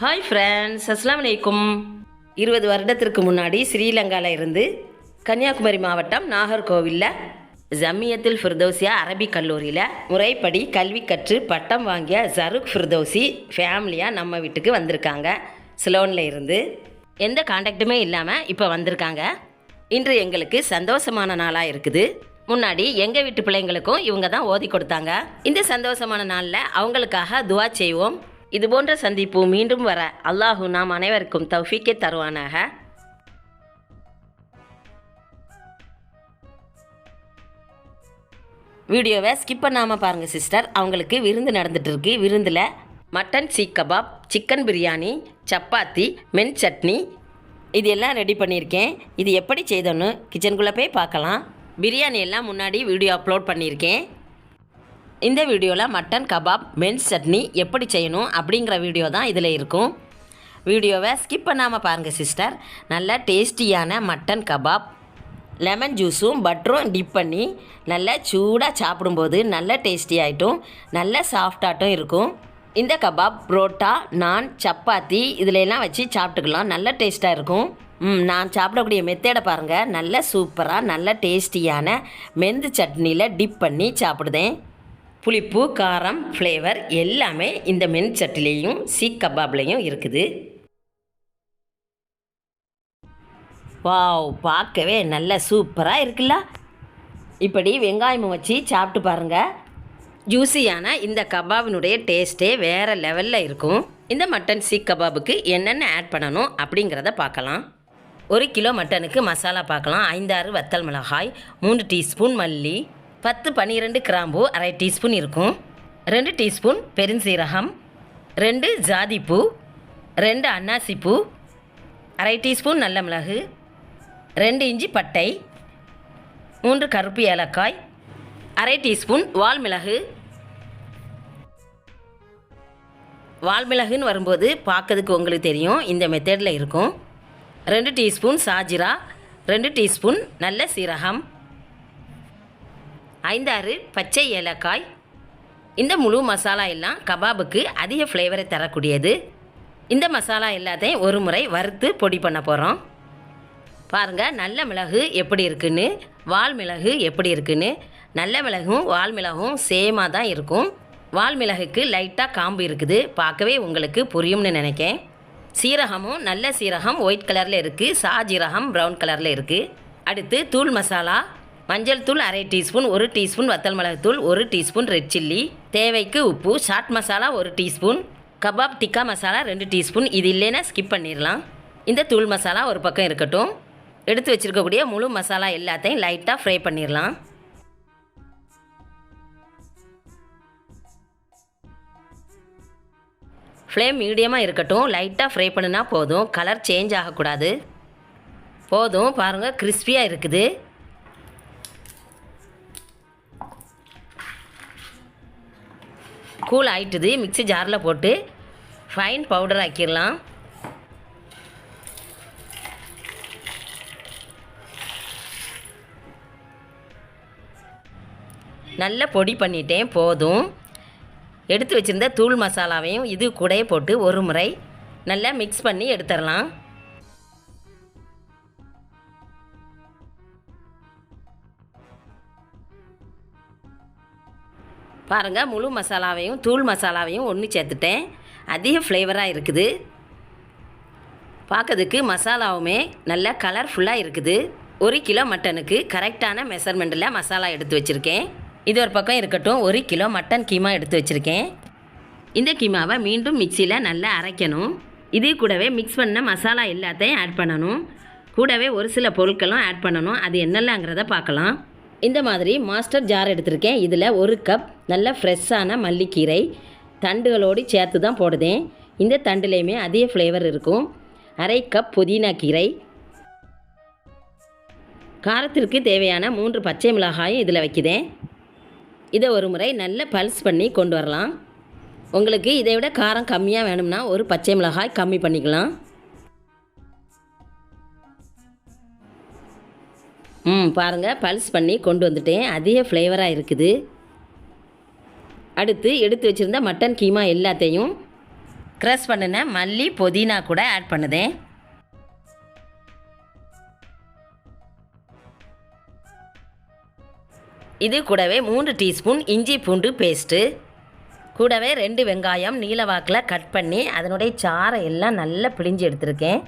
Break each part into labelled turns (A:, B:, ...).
A: Hi friends அஸ்லாம் வலைக்கும் இருபது வருடத்திற்கு முன்னாடி ஸ்ரீலங்காவில் இருந்து கன்னியாகுமரி மாவட்டம் நாகர்கோவிலில் ஜம்மியத்தில் ஃபிர்தோசியா அரபிக் கல்லூரியில் முறைப்படி கல்வி கற்று பட்டம் வாங்கிய ஜருக் ஃபிர்தோசி ஃபேமிலியாக நம்ம வீட்டுக்கு வந்திருக்காங்க. சிலோனில் இருந்து எந்த காண்டாக்டுமே இல்லாமல் இப்போ வந்திருக்காங்க. இன்று எங்களுக்கு சந்தோஷமான நாளாக இருக்குது. முன்னாடி எங்கள் வீட்டு பிள்ளைங்களுக்கும் இவங்க தான் ஓதி கொடுத்தாங்க. இந்த சந்தோஷமான நாளில் அவங்களுக்காக துவா செய்வோம். இது போன்ற சந்திப்பு மீண்டும் வர அல்லாஹு நாம் அனைவருக்கும் தௌஃபீக்கே தருவானாக. வீடியோவை ஸ்கிப் பண்ணாமல் பாருங்கள் சிஸ்டர் அவங்களுக்கு விருந்து நடந்துட்டுருக்கு விருந்தில் mutton seekh kebab chicken biryani chapati mint chutney. இது எல்லாம் ரெடி பண்ணியிருக்கேன். இது எப்படி செய்தோன்னு கிச்சனுக்குள்ளே போய் பார்க்கலாம். பிரியாணி எல்லாம் முன்னாடி வீடியோ அப்லோட் பண்ணியிருக்கேன். இந்த வீடியோவில் மட்டன் கபாப் மென்ஸ் சட்னி எப்படி செய்யணும் அப்படிங்கிற வீடியோ தான் இதில் இருக்கும். வீடியோவை ஸ்கிப் பண்ணாமல் பாருங்கள் சிஸ்டர் நல்ல டேஸ்டியான மட்டன் கபாப் லெமன் ஜூஸும் பட்டரும் டிப் பண்ணி நல்லா சூடாக சாப்பிடும்போது நல்ல டேஸ்டி ஆகிட்டும் நல்ல சாஃப்டாகட்டும் இருக்கும். இந்த கபாப் புரோட்டா நான் சப்பாத்தி இதிலெல்லாம் வச்சு சாப்பிட்டுக்கலாம். நல்ல டேஸ்ட்டாக இருக்கும். ம் நான் சாப்பிடக்கூடிய மெத்தேடை பாருங்கள் நல்ல சூப்பராக நல்ல டேஸ்டியான மெந்து சட்னியில் டிப் பண்ணி சாப்பிடுதேன். புளிப்பு காரம் ஃப்ளேவர் எல்லாமே இந்த மென் சட்டிலையும் சீக் கபாப்லேயும் இருக்குது. வாவ் பார்க்கவே நல்ல சூப்பராக இருக்குல்ல? இப்படி வெங்காயம் வச்சு சாப்பிட்டு பாருங்கள் ஜூஸியான இந்த கபாபினுடைய டேஸ்ட்டே வேறு லெவலில் இருக்கும். இந்த மட்டன் சீக் கபாபுக்கு என்னென்ன ஆட் பண்ணணும் அப்படிங்கிறத பார்க்கலாம். ஒரு கிலோ மட்டனுக்கு மசாலா பார்க்கலாம். ஐந்தாறு வத்தல் மிளகாய் மூணு டீஸ்பூன் மல்லி பத்து பன்னிரெண்டு கிராம்பு அரை டீஸ்பூன் இருக்கும். ரெண்டு டீஸ்பூன் பெருஞ்சீரகம். ரெண்டு ஜாதிப்பூ. ரெண்டு அன்னாசிப்பூ. அரை டீஸ்பூன் நல்ல மிளகு. ரெண்டு இஞ்சி பட்டை. மூன்று கருப்பு ஏலக்காய். அரை டீஸ்பூன் வால் மிளகு. வால் மிளகுன்னு வரும்போது பார்க்கறதுக்கு உங்களுக்கு தெரியும் இந்த மெத்தடில் இருக்கும். ரெண்டு டீஸ்பூன் சாஜிரா. ரெண்டு டீஸ்பூன் நல்ல சீரகம். ஐந்தாறு பச்சை ஏலக்காய். இந்த முழு மசாலா எல்லாம் கபாபுக்கு அதிக ஃப்ளேவரை தரக்கூடியது. இந்த மசாலா எல்லாத்தையும் ஒரு முறை வறுத்து பொடி பண்ண போகிறோம் பாருங்கள் நல்ல மிளகு எப்படி இருக்குன்னு வால் மிளகு எப்படி இருக்குன்னு. நல்ல மிளகும் வால் மிளகும் சேமாக தான் இருக்கும். வால் மிளகுக்கு லைட்டாக காம்பு இருக்குது. பார்க்கவே உங்களுக்கு புரியும்னு நினைக்கேன். சீரகமும் நல்ல சீரகம் ஒயிட் கலரில் இருக்குது சாஜீரகம் ப்ரௌன் கலரில் இருக்குது அடுத்து தூள் மசாலா. மஞ்சள் தூள் அரை டீஸ்பூன் ஒரு டீஸ்பூன் வத்தல் மிளகுத்தூள் ஒரு டீஸ்பூன் ரெட் சில்லி. தேவைக்கு உப்பு சாட் மசாலா ஒரு டீஸ்பூன் கபாப் டிக்கா மசாலா ரெண்டு டீஸ்பூன். இது இல்லைன்னா ஸ்கிப் பண்ணிடலாம். இந்த தூள் மசாலா ஒரு பக்கம் இருக்கட்டும். எடுத்து வச்சுருக்கக்கூடிய முழு மசாலா எல்லாத்தையும் லைட்டாக ஃப்ரை பண்ணிடலாம். ஃப்ளேம் மீடியமாக இருக்கட்டும். லைட்டாக ஃப்ரை பண்ணினா போதும். கலர் சேஞ்ச் ஆகக்கூடாது. போதும். பாருங்கள் கிறிஸ்பியாக இருக்குது. கூல் ஆயிட்டுது மிக்ஸி ஜாரில் போட்டு ஃபைன் பவுடர் ஆக்கிடலாம். நல்லா பொடி பண்ணிட்டேன் போதும். எடுத்து வச்சுருந்த தூள் மசாலாவையும் இது கூடயே போட்டு ஒரு முறை நல்லா மிக்ஸ் பண்ணி எடுத்துடலாம். பாருங்கள் முழு மசாலாவையும் தூள் மசாலாவையும் ஒன்று சேர்த்துட்டேன். அதிக ஃப்ளேவராக இருக்குது. பார்க்கறதுக்கு மசாலாவுமே நல்ல கலர்ஃபுல்லாக இருக்குது. ஒரு கிலோ மட்டனுக்கு கரெக்டான மெஷர்மெண்ட்டில் மசாலா எடுத்து வச்சுருக்கேன். இது ஒரு பக்கம் இருக்கட்டும் ஒரு கிலோ மட்டன் கீமா எடுத்து வச்சுருக்கேன். இந்த கீமாவை மீண்டும் மிக்சியில் நல்லா அரைக்கணும். இது கூடவே மிக்ஸ் பண்ண மசாலா எல்லாத்தையும் ஆட் பண்ணணும். கூடவே ஒரு சில பொருட்களும் ஆட் பண்ணணும். அது என்னெல்லாங்கிறத பார்க்கலாம். இந்த மாதிரி மாஸ்டர் ஜார் எடுத்திருக்கேன். இதில் ஒரு கப் நல்ல ஃப்ரெஷ்ஷான மல்லிக்கீரை தண்டுகளோடு சேர்த்து தான் போடுதேன். இந்த தண்டுலேயுமே அதிக ஃப்ளேவர் இருக்கும். அரை கப் புதினா கீரை. காரத்திற்கு தேவையான மூன்று பச்சை மிளகாயும் இதில் வைக்குதேன். இதை ஒரு முறை நல்ல பல்ஸ் பண்ணி கொண்டு வரலாம். உங்களுக்கு இதை விட காரம் கம்மியாக வேணும்னா ஒரு பச்சை மிளகாய் கம்மி பண்ணிக்கலாம். ம் பாருங்கள் பல்ஸ் பண்ணி கொண்டு வந்துட்டேன். அதிக ஃப்ளேவராக இருக்குது. அடுத்து எடுத்து வச்சுருந்த மட்டன் கீமா எல்லாத்தையும் க்ரஷ் பண்ணின மல்லி புதினா கூட ஆட் பண்ணுதேன். இது கூடவே மூன்று டீஸ்பூன் இஞ்சி பூண்டு பேஸ்ட்டு கூடவே ரெண்டு வெங்காயம் நீலவாக்கில் கட் பண்ணி அதனுடைய சாறை எல்லாம் நல்லா பிழிஞ்சு எடுத்திருக்கேன்.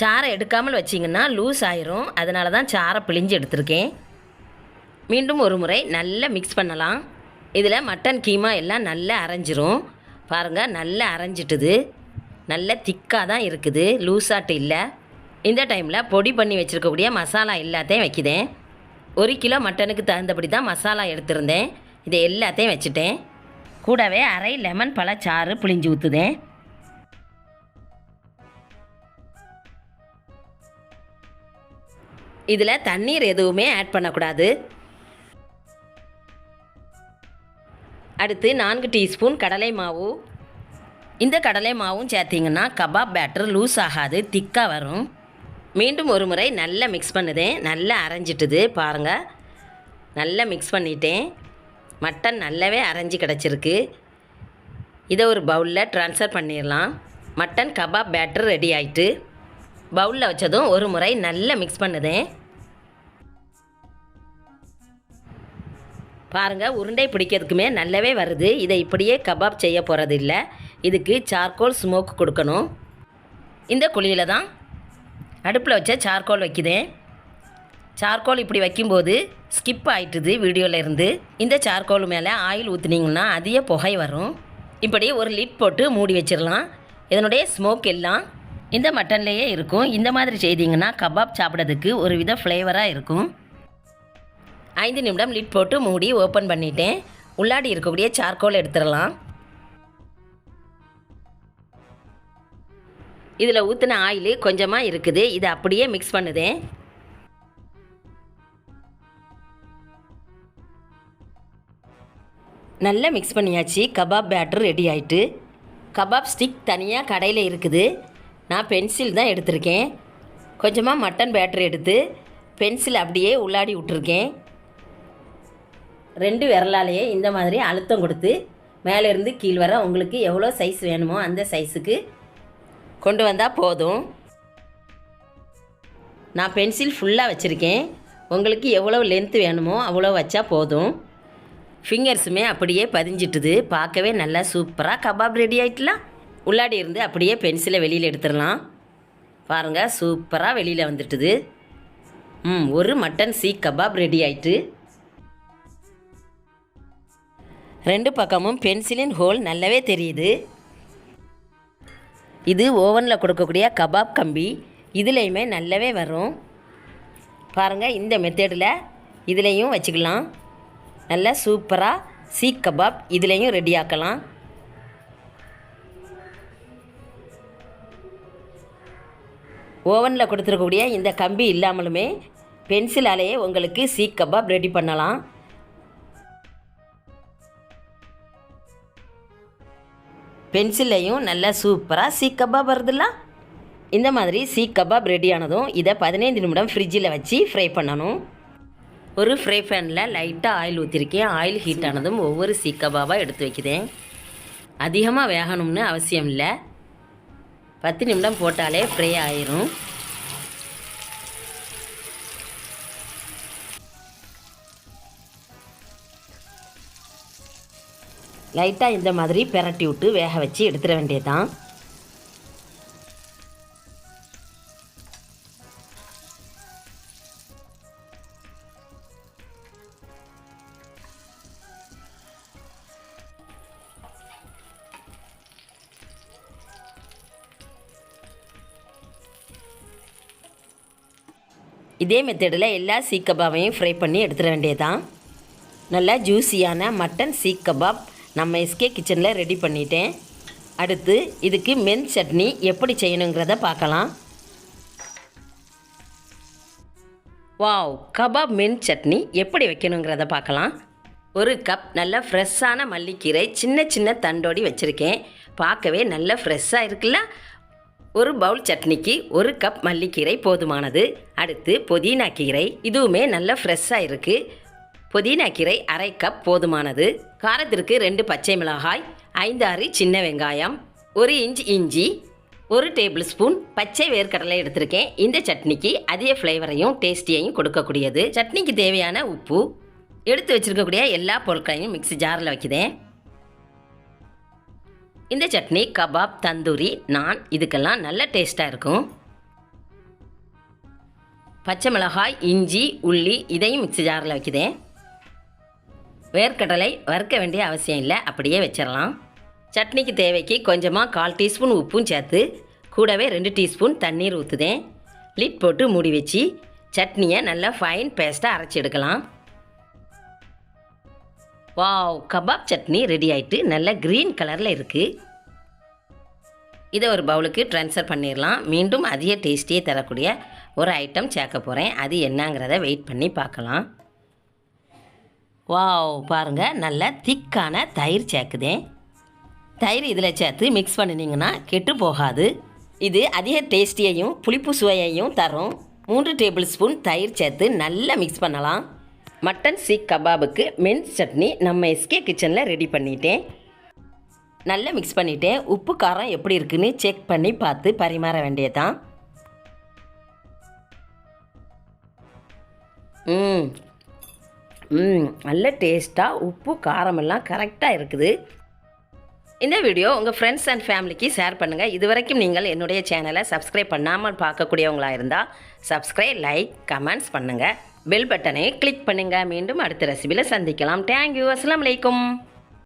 A: சாரை எடுக்காமல் வச்சிங்கன்னா லூஸ் ஆயிரும். அதனால தான் சாரை பிழிஞ்சு எடுத்திருக்கேன். மீண்டும் ஒரு முறை நல்லா மிக்ஸ் பண்ணலாம். இதில் மட்டன் கீமா எல்லாம் நல்லா அரைஞ்சிரும். பாருங்கள் நல்லா அரைஞ்சிட்டுது. நல்ல திக்காக தான் இருக்குது. லூஸாட்டு இல்லை. இந்த டைமில் பொடி பண்ணி வச்சுருக்கக்கூடிய மசாலா எல்லாத்தையும் வைக்கிதேன். ஒரு கிலோ மட்டனுக்கு தகுந்தபடி தான் மசாலா எடுத்திருந்தேன். இதை எல்லாத்தையும் வச்சுட்டேன். கூடவே அரை லெமன் பழச்சாறு புளிஞ்சு ஊற்றுதேன் இதில் தண்ணீர் எதுவுமே ஆட் பண்ணக்கூடாது. அடுத்து நான்கு டீஸ்பூன் கடலை மாவு. இந்த கடலை மாவும் சேர்த்திங்கன்னா கபாப் பேட்டர் லூஸ் ஆகாது திக்காக வரும். மீண்டும் ஒரு முறை நல்லா மிக்ஸ் பண்ணுதேன். நல்லா அரைஞ்சிட்டுது பாருங்கள் நல்லா மிக்ஸ் பண்ணிட்டேன். மட்டன் நல்லாவே அரைஞ்சி கிடச்சிருக்கு. இதை ஒரு பவுலில் ட்ரான்ஸ்ஃபர் பண்ணிடலாம். மட்டன் கபாப் பேட்டர் ரெடி ஆயிட்டு. பவுலில் வச்சதும் ஒரு முறை நல்லா மிக்ஸ் பண்ணுதேன் பாருங்கள் உருண்டை பிடிக்கிறதுக்குமே நல்லாவே வருது. இதை இப்படியே கபாப் செய்ய போகிறது இல்லை இதுக்கு சார்கோல் ஸ்மோக் கொடுக்கணும். இந்த குழியில் தான் அடுப்பில் வச்ச சார்கோல் வைக்குதேன் சார்கோல் இப்படி வைக்கும்போது ஸ்கிப் ஆயிட்டுது வீடியோவில் இருந்து. இந்த சார்கோல் மேலே ஆயில் ஊற்றுனீங்கன்னா அதிக புகை வரும். இப்படி ஒரு லிட் போட்டு மூடி வச்சிடலாம் இதனுடைய ஸ்மோக் எல்லாம் இந்த மட்டன்லேயே இருக்கும். இந்த மாதிரி செய்தீங்கன்னா கபாப் சாப்பிட்றதுக்கு ஒரு வித ஃப்ளேவராக இருக்கும். ஐந்து நிமிடம் லிட் போட்டு மூடி ஓப்பன் பண்ணிட்டேன். உள்ளாடி இருக்கக்கூடிய சார்கோல் எடுத்துடலாம். இதில் ஊற்றின ஆயில் கொஞ்சமாக இருக்குது. இதை அப்படியே மிக்ஸ் பண்ணுதேன். நல்லா மிக்ஸ் பண்ணியாச்சு. கபாப் பேட்டர் ரெடி ஆயிட்டு. கபாப் ஸ்டிக் தனியாக கடையில் இருக்குது. நான் பென்சில் தான் எடுத்திருக்கேன். கொஞ்சமாக மட்டன் பேட்டரி எடுத்து பென்சில் அப்படியே உள்ளாடி விட்டுருக்கேன். ரெண்டு விரலாலேயே இந்த மாதிரி அழுத்தம் கொடுத்து மேலேருந்து கீழ் வர உங்களுக்கு எவ்வளோ சைஸ் வேணுமோ அந்த சைஸுக்கு கொண்டு வந்தால் போதும். நான் பென்சில் ஃபுல்லாக வச்சுருக்கேன். உங்களுக்கு எவ்வளோ லென்த் வேணுமோ அவ்வளோ வச்சா போதும். ஃபிங்கர்ஸுமே அப்படியே பதிஞ்சிட்டுது. பார்க்கவே நல்லா சூப்பராக கபாப் ரெடி ஆகிட்டுலாம் உள்ளாடி இருந்து அப்படியே பென்சிலை வெளியில் எடுத்துடலாம். பாருங்கள் சூப்பராக வெளியில் வந்துட்டுது. ம் ஒரு மட்டன் சீக் கபாப் ரெடி ஆயிட்டு. ரெண்டு பக்கமும் பென்சிலின் ஹோல் நல்லாவே தெரியுது. இது ஓவனில் கொடுக்கக்கூடிய கபாப் கம்பி. இதுலேயுமே நல்லாவே வரும். பாருங்கள் இந்த மெத்தடில் இதுலேயும் வச்சுக்கலாம். நல்லா சூப்பராக சீக் கபாப் இதுலேயும் ரெடி ஆக்கலாம். ஓவனில் கொடுத்துருக்கக்கூடிய இந்த கம்பி இல்லாமலுமே பென்சிலாலேயே உங்களுக்கு சீக் கபாப் ரெடி பண்ணலாம். பென்சில்லையும் நல்லா சூப்பராக சீக் கபாப் வருதுல்ல இந்த மாதிரி சீக் கபாப் ரெடி ஆனதும் இதை பதினைந்து நிமிடம் ஃப்ரிட்ஜில் வச்சு ஃப்ரை பண்ணணும். ஒரு ஃப்ரை பேனில் லைட்டாக ஆயில் ஊற்றிருக்கேன் ஆயில் ஹீட் ஆனதும் ஒவ்வொரு சீக் கபாபாக எடுத்து வைக்கிறேன். அதிகமாக வேகணும்னு அவசியம் இல்லை. பத்து நிமிடம் போட்டாலே ஃப்ரை ஆயிரும். லைட்டாக இந்த மாதிரி பெரட்டி விட்டு வேக வச்சு எடுத்துட வேண்டியதுதான். இதே மெத்தடில் எல்லா சீக் கபாபையும் ஃப்ரை பண்ணி எடுத்துட வேண்டியதுதான். நல்லா ஜூஸியான மட்டன் சீக் கபாப் நம்ம எஸ்கே கிச்சனில் ரெடி பண்ணிட்டேன். அடுத்து இதுக்கு மென் சட்னி எப்படி செய்யணுங்கிறத பார்க்கலாம். வாவ் கபாப் மென் சட்னி எப்படி வைக்கணுங்கிறத பார்க்கலாம். ஒரு கப் நல்ல ஃப்ரெஷ்ஷான மல்லிக்கீரை சின்ன சின்ன தண்டோடி வச்சுருக்கேன். பார்க்கவே நல்ல ஃப்ரெஷ்ஷாக இருக்குல்ல? ஒரு பவுல் சட்னிக்கு ஒரு கப் மல்லிக்கீரை போதுமானது. அடுத்து புதினா கீரை. இதுவுமே நல்ல ஃப்ரெஷ்ஷாக இருக்குது புதினா கீரை அரை கப் போதுமானது. காரத்திற்கு ரெண்டு பச்சை மிளகாய் ஐந்து ஆறு சின்ன வெங்காயம் ஒரு இன்ச் இஞ்சி ஒரு டேபிள் ஸ்பூன் பச்சை வேர்க்கடலை எடுத்திருக்கேன். இந்த சட்னிக்கு அதிக ஃப்ளேவரையும் டேஸ்டியையும் கொடுக்கக்கூடியது. சட்னிக்கு தேவையான உப்பு எடுத்து வச்சிருக்கக்கூடிய எல்லா பொருட்களையும் மிக்ஸி ஜாரில் வைக்கிறேன். இந்த சட்னி கபாப் தந்தூரி நான் இதுக்கெல்லாம் நல்ல டேஸ்ட்டாக இருக்கும். பச்சை மிளகாய் இஞ்சி உள்ளி இதையும் மிக்சி ஜாரில் வைக்கிறேன் வேர்க்கடலை வறுக்க வேண்டிய அவசியம் இல்லை அப்படியே வச்சிடலாம் சட்னிக்கு தேவைக்கு கொஞ்சமாக கால் டீஸ்பூன் உப்பும் சேர்த்து கூடவே ரெண்டு டீஸ்பூன் தண்ணீர் ஊற்றுதேன் லிட் போட்டு மூடி வச்சு சட்னியை நல்லா ஃபைன் பேஸ்ட்டாக அரைச்சி எடுக்கலாம். வாவ் கபாப் சட்னி ரெடி ஆயிட்டு நல்ல க்ரீன் கலரில் இருக்குது இதை ஒரு பவுலுக்கு ட்ரான்ஸ்ஃபர் பண்ணிடலாம் மீண்டும் அதிக டேஸ்டியே தரக்கூடிய ஒரு ஐட்டம் சேர்க்க போகிறேன் அது என்னங்கிறத வெயிட் பண்ணி பார்க்கலாம். வாவ் பாருங்கள் நல்ல திக்கான தயிர் சேர்க்குதேன் தயிர் இதில் சேர்த்து மிக்ஸ் பண்ணினீங்கன்னா கெட்டு போகாது. இது அதிக டேஸ்டியையும் புளிப்பு சுவையையும் தரும். மூன்று டேபிள் ஸ்பூன் தயிர் சேர்த்து நல்லா மிக்ஸ் பண்ணலாம். மட்டன் சீக் கபாபுக்கு மென் சட்னி நம்ம எஸ்கே கிச்சனில் ரெடி பண்ணிட்டேன். நல்லா மிக்ஸ் பண்ணிட்டேன். உப்பு காரம் எப்படி இருக்குன்னு செக் பண்ணி பார்த்து பரிமாற வேண்டியதான் ம். ம் நல்ல டேஸ்ட்டாக உப்பு காரமெல்லாம் கரெக்டாக இருக்குது. இந்த வீடியோ உங்கள் ஃப்ரெண்ட்ஸ் அண்ட் ஃபேமிலிக்கு ஷேர் பண்ணுங்கள் இது வரைக்கும் நீங்கள் என்னுடைய சேனலை சப்ஸ்கிரைப் பண்ணாமல் பார்க்கக்கூடியவங்களாக இருந்தால் சப்ஸ்கிரைப் லைக் கமெண்ட்ஸ் பண்ணுங்கள் பெல் பட்டனை கிளிக் பண்ணுங்கள் மீண்டும் அடுத்த ரெசிபியில் சந்திக்கலாம். தேங்க்யூ அஸ்லாம் வலைக்கும்